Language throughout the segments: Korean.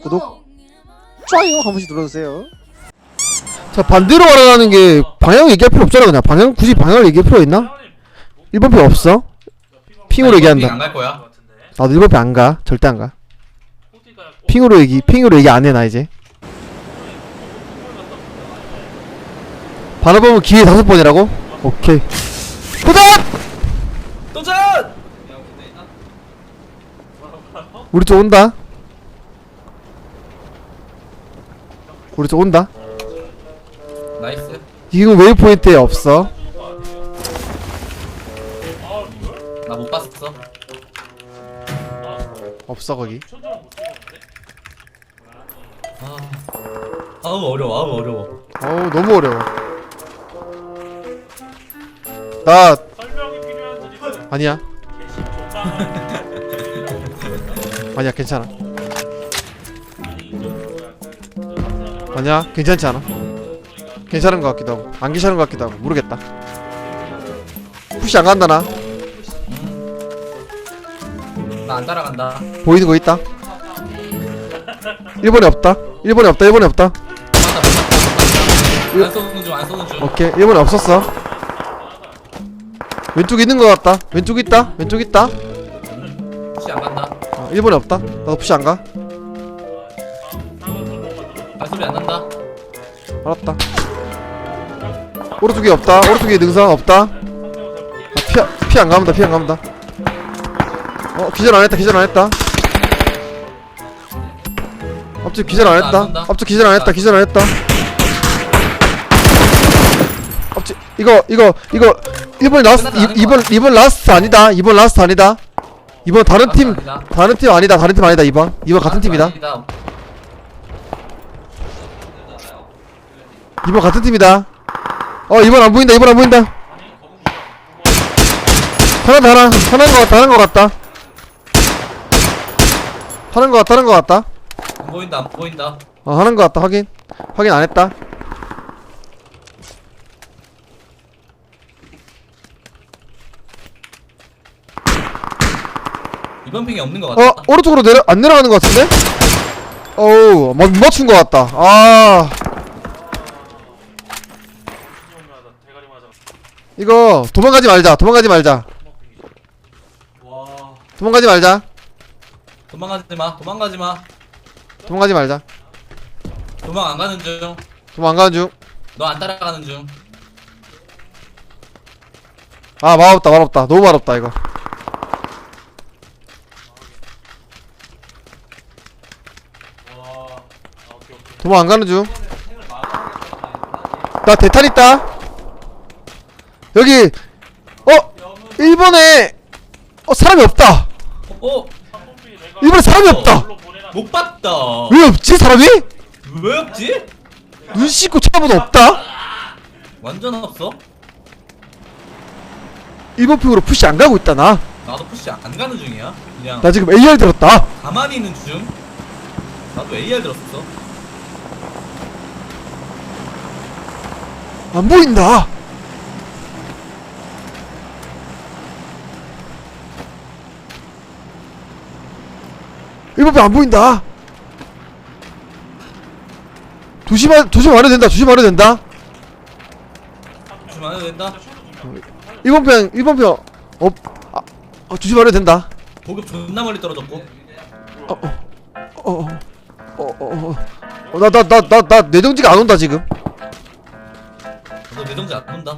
구독 구독 좋아요 한 번씩 눌러주세요 자 반대로 말하는 게 방향 얘기할 필요 없잖아 그냥 방향 굳이 방향을 얘기할 필요 있나? 1번 표 없어 핑으로 얘기한다 안갈 거야. 나도 1번 표 안가 절대 안 가 핑으로 얘기 핑으로 얘기 안 해 나 이제 바라보면 기회 다섯 번이라고? 오케이 도전! 도전! 우리 쪽 온다 우리 쪽 온다 나이스. 지금 웨이브 포인트에 없어 나 못 봤어. 없어 거기 아. 아우 어려워. 아우 어려워. 어우 너무 어려워 나 설명이 필요한 드립은 아니야 아니야 괜찮아 아니야 괜찮지 않아 괜찮은 것 같기도 하고 안 괜찮은 것 같기도 하고 모르겠다 푸시 안 간다 나 나 안 따라간다. 보이는 거 있다 1번에 없다 1번에 없다 1번에 없다. 안 쏘는 중. 안 쏘는 중. 오케이 1번에 없었어 왼쪽 있는 것 같다 왼쪽 있다 왼쪽 있다 혹시 안 간다. 어, 1번에 없다 나도 푸시 안 가? 발소리 안 난다. 알았다. 오른쪽에 없다. 오른쪽에 능선 없다. 아, 피, 피안 감다. 피안 감다. 어 기절 안 했다. 기절 안 했다. 앞쪽 기절 안안 했다. 앞쪽 기절 안 했다. 기절 안 했다. 앞쪽 이거 이거 이거 1번 라스트 끝났다, 아닌 2번 것 2번 라스트 아니다. 2번 라스트 아니다. 이번 다른 팀 아니다. 다른 팀 아니다. 다른 팀 아니다. 2번. 2번 같은 팀이다. 아니다. 2번 같은 팀이다. 어, 2번 안 보인다. 2번 안 보인다. 하나 하나 하나인 것 같다. 하나인 것 같다. 하나인 것 같다. 하나인 것 같다. 안 보인다. 안 보인다. 어, 하나인 것 같다. 확인. 확인 안 했다. 이번 핑이 없는 것 어, 같다. 오른쪽으로 내려 안 내려가는 것 같은데? 어우, 못 맞춘 것 같다. 아, 이거 도망가지 말자. 도망가지 말자. 와. 도망가지 말자. 도망가지 마. 도망가지 마. 도망가지 말자. 도망 안 가는 중. 도망 안 가는 중. 너안 따라가는 중. 아, 맛없다. 맛없다. 너무 맛없다 이거. 도망 안 가는 중. 나 대탄 있다. 여기 어 1번에 어 사람이 없다. 어? 일본에 사람이 없다. 못 봤다. 왜 없지 사람이? 왜 없지? 눈 씻고 찾아봐도 없다. 완전 없어. 1번 픽으로 푸시 안 가고 있다 나. 나도 푸시 안 가는 중이야. 그냥 나 지금 AR 들었다. 가만히 있는 중. 나도 AR 들었어. 안 보인다. 일번 픽안 보인다. 조심하 조심 안 해도 된다. 조심 안 해도 된다. 조심 안 해도 된다. 1번 편 1번 편 어, 아, 어 조심 안 해도 된다. 보급 존나 멀리 떨어졌고. 어어 어 어 어 나 나 나 나 나 내정지가 안 온다 지금. 너 내정지 안 온다.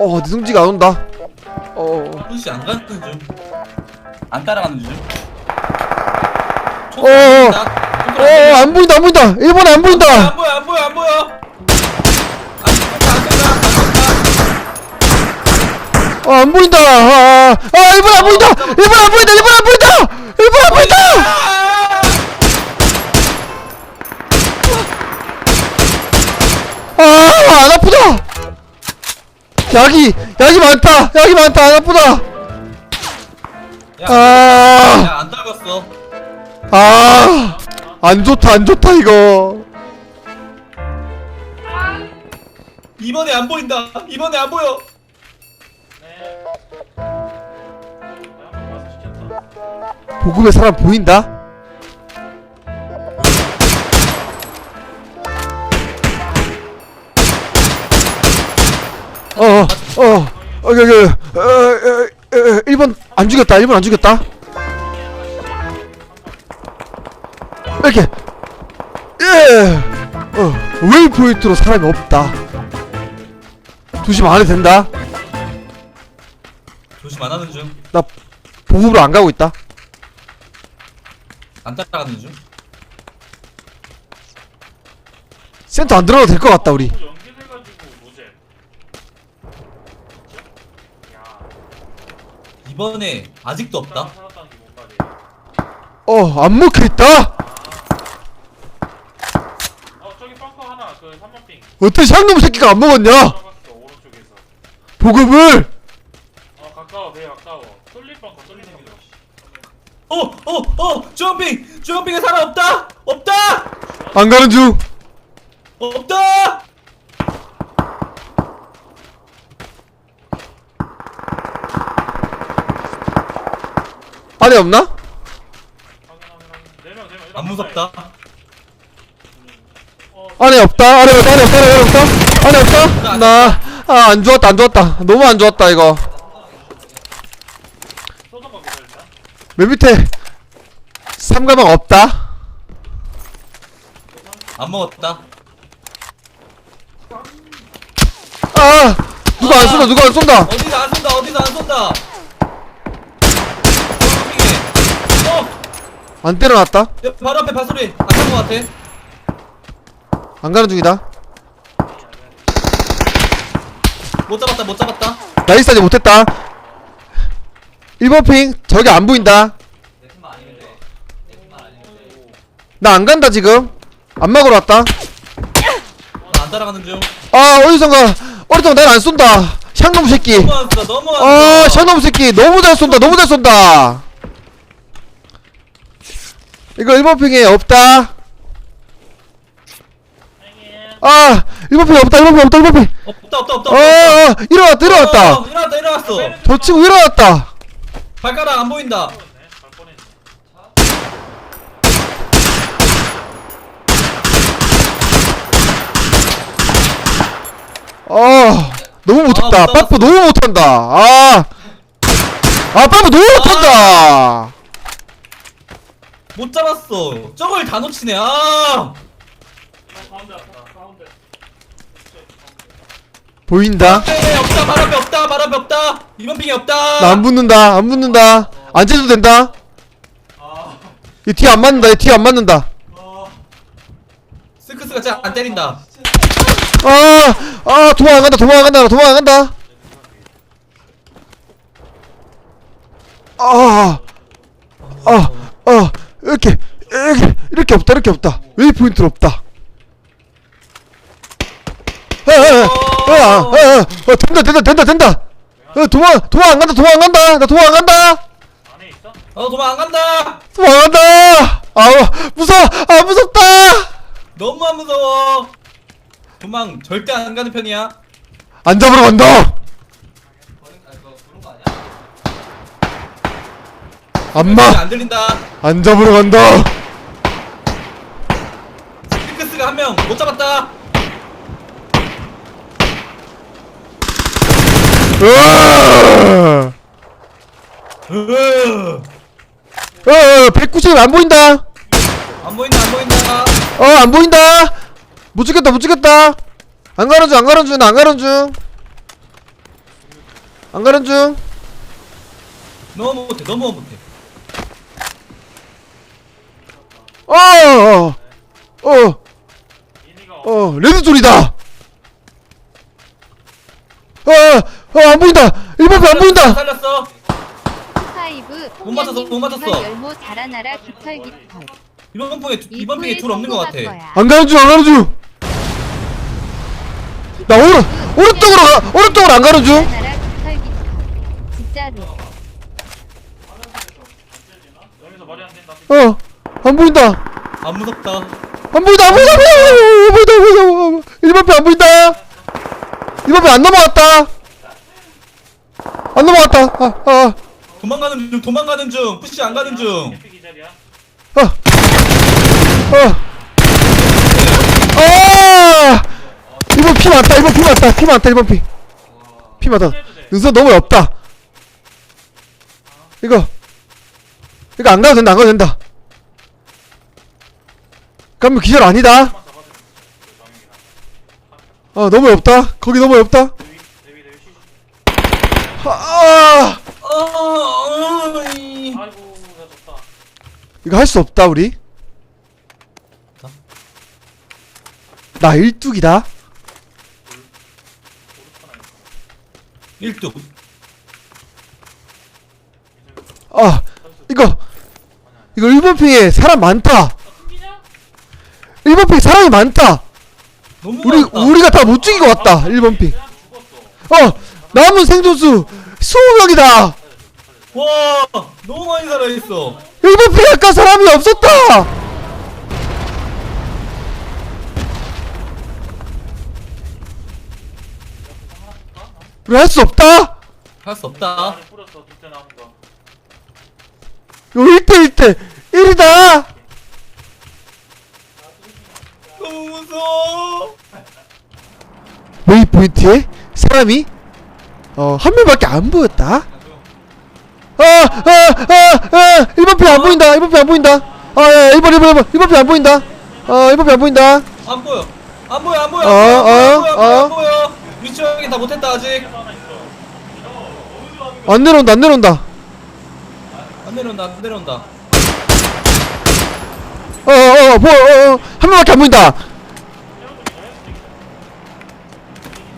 어 내정지가 안 온다. 어. 푸시 안 가는 중. 안 따라가는 중. 어, 어. 어, 안 보인다, 안 보인다. 1번에 안 보인다. 안 보여 안 보여 안 보여. 안 된다 안 된다 안 된다. 어, 안 보인다. 아, 아, 1번 안 보인다. 1번 안 보인다. 1번 안 보인다. 1번 안 보인다. 아, 안 아프다. 약이, 약이 많다. 약이 많다. 안 아프다. 야, 아, 야, 안 떨궜어. 아! 안 좋다, 안 좋다, 이거. 이번에 안 보인다. 이번에 안 보여. 보급의 사람 보인다? 어, 어, 어, 어, 어, 어, 어, 어, 1번 안 죽였다, 1번 안 죽였다. 이렇게 예 어 웨이포인트로 사람이 없다 조심 안 해도 된다 조심 안 하는 중. 나 보급으로 안 가고 있다 안 따라가는 중. 센터 안 들어가도 될 것 같다 우리 또 연계돼가지고 로제. 야, 이번에 아직도 없다. 사람 살았다는 게뭔 말이야? 어안 먹혀있다 어, 저기 펑커 하나, 그 3번핑 어떤 샹놈 새끼가 안 먹었냐 오른쪽에서. 보급을 어, 가까워, 되게 가까워. 쏠릴 펑커, 쏠릴 펑커. 어, 어, 어, 주황핑, 주황핑에 사람 없다, 없다, 안 가는 중 없다. 안에 없나? 확인, 확인, 확인. 네 명, 네 명. 안 무섭다. 안에 없다. 안에 없다. 안에 없다. 안에 없다. 안에 없다. 나아안 좋았다. 안 좋았다. 너무 안 좋았다 이거? 맨 밑에 삼가방 없다. 안 먹었다. 아 누가 안 쏜다. 누가 안 쏜다. 어디서 안 쏜다, 어디서 안 쏜다. 안 때려놨다. 야, 바로 앞에 발소리. 안간것 같아. 안 가는 중이다. 못 잡았다, 못 잡았다. 나이스 아직 못했다. 1번 핑 저기 안 보인다. 나 안 간다 지금. 안 막으러 왔다. 나안 따라가는 중. 아 어디선가 어디선가 날안 쏜다. 샹놈 새끼. 너무 너무 아. 샹놈 새끼. 너무 잘 쏜다 너무 잘 쏜다. 이거 1번 핑에 없다 아 1번 핑 없다 1번 핑 없다 1번 핑 없다, 없다, 없다. 어, 어 일어났다 일어났다 어, 일어났다, 일어났어. 저 친구 일어났다 발가락 안 보인다. 아 너무 못했다 아, 빠프 너무 못한다 아아 빠프 너무 못한다 못 잡았어. 저걸 다 놓치네. 아. 어, 가운데 가운데. 보인다 네, 없다. 발 앞에 없다. 발 앞에 없다. 이번 핑이 없다. 나 안 붙는다 안 붙는다 앉아도 된다 아, 이 뒤에 안 맞는다 이 뒤에 안 맞는다 어. 스크스가 잘안 때린다. 아, 아, 도망 안 간다, 도망 안 간다, 도망 안 간다. 아, 아, 아, 이렇게, 이렇게, 이렇게 없다, 이렇게 없다. 웨이포인트 없다. 아, 아, 아, 아, 아, 아, 된다, 된다, 된다, 된다. 어, 도망, 도망 안 간다, 도망 안 간다, 나 도망 안 간다, 안에 있어? 어 도망 안 간다. 도망 안 간다. 아, 무서워, 아, 무섭다. 너무 안 무서워. 도망 절대 안 가는 편이야. 안 잡으러 간다. 안마, 안 들린다. 안 잡으러 간다. 스크스가 한 명 못 잡았다. 으아! 으. 어, 190 안 보인다. 안 보인다 안 보인다. 어, 안 보인다. 못 죽겠다, 못 죽겠다. 안 가는 중, 안 가는 중, 안 가는 중. 안 가는 중. 너무 못해 너무 못해. 어, 어, 어, 어, 레드 줄이다. 어, 어, 안 보인다. 1번 안 보인다. 살렸어. 파이브 못 맞췄어, 못 맞췄어. 열모 자라나라 깃털 깃털 이번 핑에 두- 이번 핑에 둘 없는 것 같아. 안 가는 중, 안 가는 중. 나 오른, 오른쪽으로 가, 오른쪽으로 안 가는 중. 자라나라 깃털 깃털 진짜로 여기서 말이 안 된다. 어, 안 보인다. 안 무섭다. 안 보인다, 안 보인다, 안 보인다, 안 보인다, 안 보인다. 1번 편안 보인다. 1번 편안 넘어갔다. 안 넘어갔다. 아, 아, 도망가는 중 도망가는 중 푸시 안 가는 중. 기절이야. 아, 아, 아. 1번 피 많다, 1번 피 많다, 피 많다, 1번 피. 피 돼. 능선 너무 없다. 이거 이거 안 가도 된다. 안 가도 된다. 그러면 기절 아니다. 어 너무 없다. 거기 너무 없다. 아 어, 어이. 아이고 나 졌다 이거 할 수 없다 우리. 나 일뚝이다. 일뚝. 아 이거 이거 1번 핑에 사람 많다. 숨기냐? 1번 핑 사람이 많다. 너무 우리. 우리가 다 못 죽이고 왔다. 1번 핑. 그냥 죽었어 어 남은 생존수 20명이다. 와, 너무 많이 살아있어. 1번 핑 아까 사람이 없었다. 우리 할 수 없다. 할 수 없다. 뿌렸어 거 이거 1대 1대 1이다. 너무 무서워. 웨이포인트에 사람이 어 한 명밖에 안 보였다. 아 아 아 아 1번 핑안 보인다. 1번 핑안 보인다. 아 예, 1번 1번 1번 1번 핑안 보인다. 어 1번 핑안 보인다. 안 보여. 안 보여, 안 보여. 어, 안 보여, 안 어, 보여, 안 보여, 어. 안 보여. 위치 확인 다 못했다 아직. 안 내려온다 안 내려온다. 안 내려온다, 안 내려온다. 어 어어 뭐 어, 한 명밖에 안 보인다.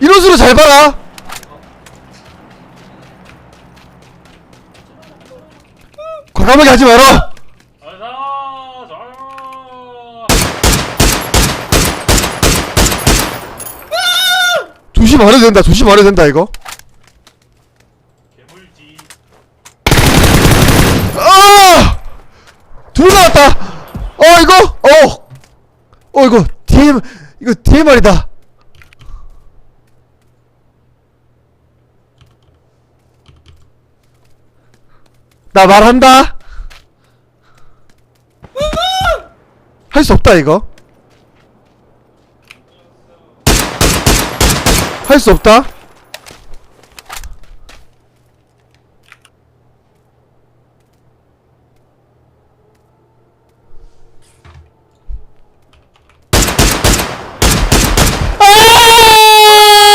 이런 수로 잘 봐라. 과감하게 하지 마라. 알자 자 조심 안 해도 된다. 조심 안 해도 된다 이거. 개물지 아! 둘 나왔다. 어 이거 어. 어 이거 DM 이거 DMR이다. 나 말한다. 할 수 없다 이거. 할 수 없다.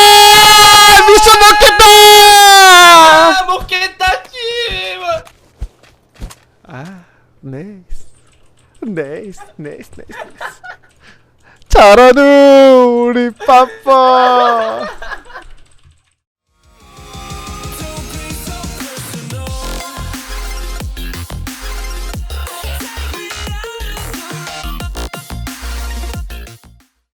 아! 미션 먹겠다! 아, 먹겠다, 씨발. 아, 네이스. 네이스, 네이스, 네이스. 잘하는 우리 빠빠.